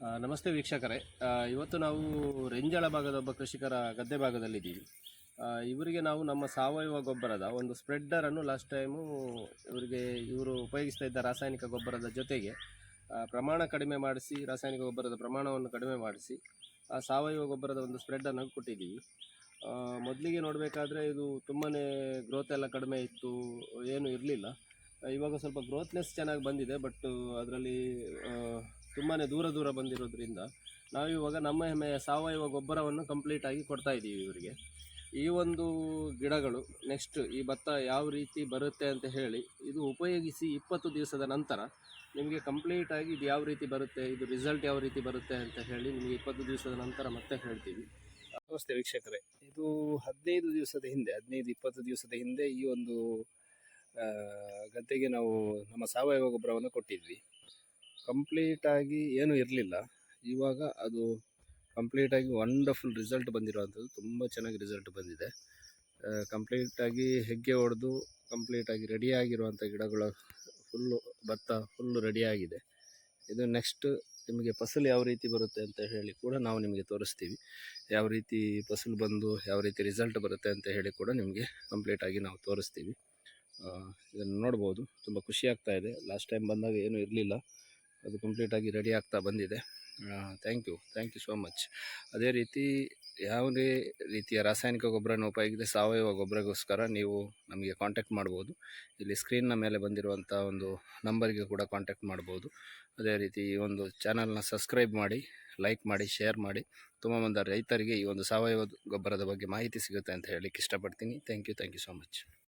ನಮಸ್ತೆ ವೀಕ್ಷಕರೇ. ಇವತ್ತು ನಾವು ರೆಂಜಳ ಭಾಗದ ಒಬ್ಬ ಕೃಷಿಕರ ಗದ್ದೆ ಭಾಗದಲ್ಲಿದ್ದೀವಿ. ಇವರಿಗೆ ನಾವು ನಮ್ಮ ಸಾವಯವ ಗೊಬ್ಬರದ ಒಂದು ಸ್ಪ್ರೆಡ್ಡರನ್ನು ಲಾಸ್ಟ್ ಟೈಮು ಇವರಿಗೆ ಇವರು ಉಪಯೋಗಿಸ್ತಾ ಇದ್ದ ರಾಸಾಯನಿಕ ಗೊಬ್ಬರದ ಜೊತೆಗೆ ಪ್ರಮಾಣ ಕಡಿಮೆ ಮಾಡಿಸಿ, ರಾಸಾಯನಿಕ ಗೊಬ್ಬರದ ಪ್ರಮಾಣವನ್ನು ಕಡಿಮೆ ಮಾಡಿಸಿ, ಆ ಸಾವಯವ ಗೊಬ್ಬರದ ಒಂದು ಸ್ಪ್ರೆಡ್ಡನ್ನು ಕೊಟ್ಟಿದ್ದೀವಿ. ಮೊದಲಿಗೆ ನೋಡಬೇಕಾದ್ರೆ ಇದು ತುಂಬಾ ಗ್ರೋತ್ ಎಲ್ಲ ಕಡಿಮೆ ಇತ್ತು, ಏನೂ ಇರಲಿಲ್ಲ. ಇವಾಗ ಸ್ವಲ್ಪ ಗ್ರೋತ್ನೆಸ್ ಚೆನ್ನಾಗಿ ಬಂದಿದೆ ಬಟ್ ಅದರಲ್ಲಿ ತುಂಬಾ ದೂರ ದೂರ ಬಂದಿರೋದ್ರಿಂದ ನಾವಿವಾಗ ನಮ್ಮ ಹೆಮ್ಮೆಯ ಸಾವಯವ ಗೊಬ್ಬರವನ್ನು ಕಂಪ್ಲೀಟ್ ಆಗಿ ಕೊಡ್ತಾ ಇದ್ದೀವಿ ಇವರಿಗೆ. ಈ ಒಂದು ಗಿಡಗಳು ನೆಕ್ಸ್ಟ್ ಈ ಭತ್ತ ಯಾವ ರೀತಿ ಬರುತ್ತೆ ಅಂತ ಹೇಳಿ ಇದು ಉಪಯೋಗಿಸಿ ಇಪ್ಪತ್ತು ದಿವಸದ ನಂತರ ನಿಮಗೆ ಕಂಪ್ಲೀಟಾಗಿ ಇದು ಯಾವ ರೀತಿ ಬರುತ್ತೆ, ಇದು ರಿಸಲ್ಟ್ ಯಾವ ರೀತಿ ಬರುತ್ತೆ ಅಂತ ಹೇಳಿ ನಿಮಗೆ ಇಪ್ಪತ್ತು ದಿವಸದ ನಂತರ ಮತ್ತೆ ಹೇಳ್ತೀವಿ. ನಮಸ್ತೆ ವೀಕ್ಷಕರೇ. ಇದು ಹದಿನೈದು ದಿವಸದ ಹಿಂದೆ, ಹದಿನೈದು ಇಪ್ಪತ್ತು ದಿವಸದ ಹಿಂದೆ ಈ ಒಂದು ಗದ್ದೆಗೆ ನಾವು ನಮ್ಮ ಸಾವಯವ ಗೊಬ್ಬರವನ್ನು ಕೊಟ್ಟಿದ್ವಿ. ಕಂಪ್ಲೀಟಾಗಿ ಏನೂ ಇರಲಿಲ್ಲ. ಇವಾಗ ಅದು ಕಂಪ್ಲೀಟಾಗಿ ವಂಡರ್ಫುಲ್ ರಿಸಲ್ಟ್ ಬಂದಿರುವಂಥದ್ದು. ತುಂಬ ಚೆನ್ನಾಗಿ ರಿಸಲ್ಟ್ ಬಂದಿದೆ. ಕಂಪ್ಲೀಟಾಗಿ ಹೆಗ್ಗೆ ಹೊಡೆದು ಕಂಪ್ಲೀಟಾಗಿ ರೆಡಿಯಾಗಿರುವಂಥ ಗಿಡಗಳು ಫುಲ್ಲು ಭತ್ತ ಫುಲ್ಲು ರೆಡಿಯಾಗಿದೆ. ಇದು ನೆಕ್ಸ್ಟ್ ನಿಮಗೆ ಫಸಲು ಯಾವ ರೀತಿ ಬರುತ್ತೆ ಅಂತ ಹೇಳಿ ಕೂಡ ನಾವು ನಿಮಗೆ ತೋರಿಸ್ತೀವಿ. ಯಾವ ರೀತಿ ಫಸಲು ಬಂದು ಯಾವ ರೀತಿ ರಿಸಲ್ಟ್ ಬರುತ್ತೆ ಅಂತ ಹೇಳಿ ಕೂಡ ನಿಮಗೆ ಕಂಪ್ಲೀಟಾಗಿ ನಾವು ತೋರಿಸ್ತೀವಿ. ಇದನ್ನು ನೋಡ್ಬೋದು. ತುಂಬ ಖುಷಿ ಇದೆ. ಲಾಸ್ಟ್ ಟೈಮ್ ಬಂದಾಗ ಏನೂ ಇರಲಿಲ್ಲ. ಅದು ಕಂಪ್ಲೀಟಾಗಿ ರೆಡಿ ಆಗ್ತಾ ಬಂದಿದೆ. Thank you thank you so much ಅದೇ ರೀತಿ ಯಾವುದೇ ರೀತಿಯ ರಾಸಾಯನಿಕ ಗೊಬ್ಬರನ ಉಪಯೋಗಿಸಿದ ಸಾವಯವ ಗೊಬ್ಬರಗೋಸ್ಕರ ನೀವು ನಮಗೆ ಕಾಂಟ್ಯಾಕ್ಟ್ ಮಾಡ್ಬೋದು. ಇಲ್ಲಿ ಸ್ಕ್ರೀನ್ನ ಮೇಲೆ ಬಂದಿರುವಂಥ ಒಂದು ನಂಬರ್ಗೆ ಕೂಡ ಕಾಂಟ್ಯಾಕ್ಟ್ ಮಾಡ್ಬೋದು. ಅದೇ ರೀತಿ ಈ ಒಂದು ಚಾನಲ್ನ ಸಬ್ಸ್ಕ್ರೈಬ್ ಮಾಡಿ ಲೈಕ್ ಮಾಡಿ ಶೇರ್ ಮಾಡಿ. ತುಂಬ ಮಂದಿ ರೈತರಿಗೆ ಈ ಒಂದು ಸಾವಯವ ಗೊಬ್ಬರದ ಬಗ್ಗೆ ಮಾಹಿತಿ ಸಿಗುತ್ತೆ ಅಂತ ಹೇಳಲಿಕ್ಕೆ ಇಷ್ಟಪಡ್ತೀನಿ. Thank you thank you so much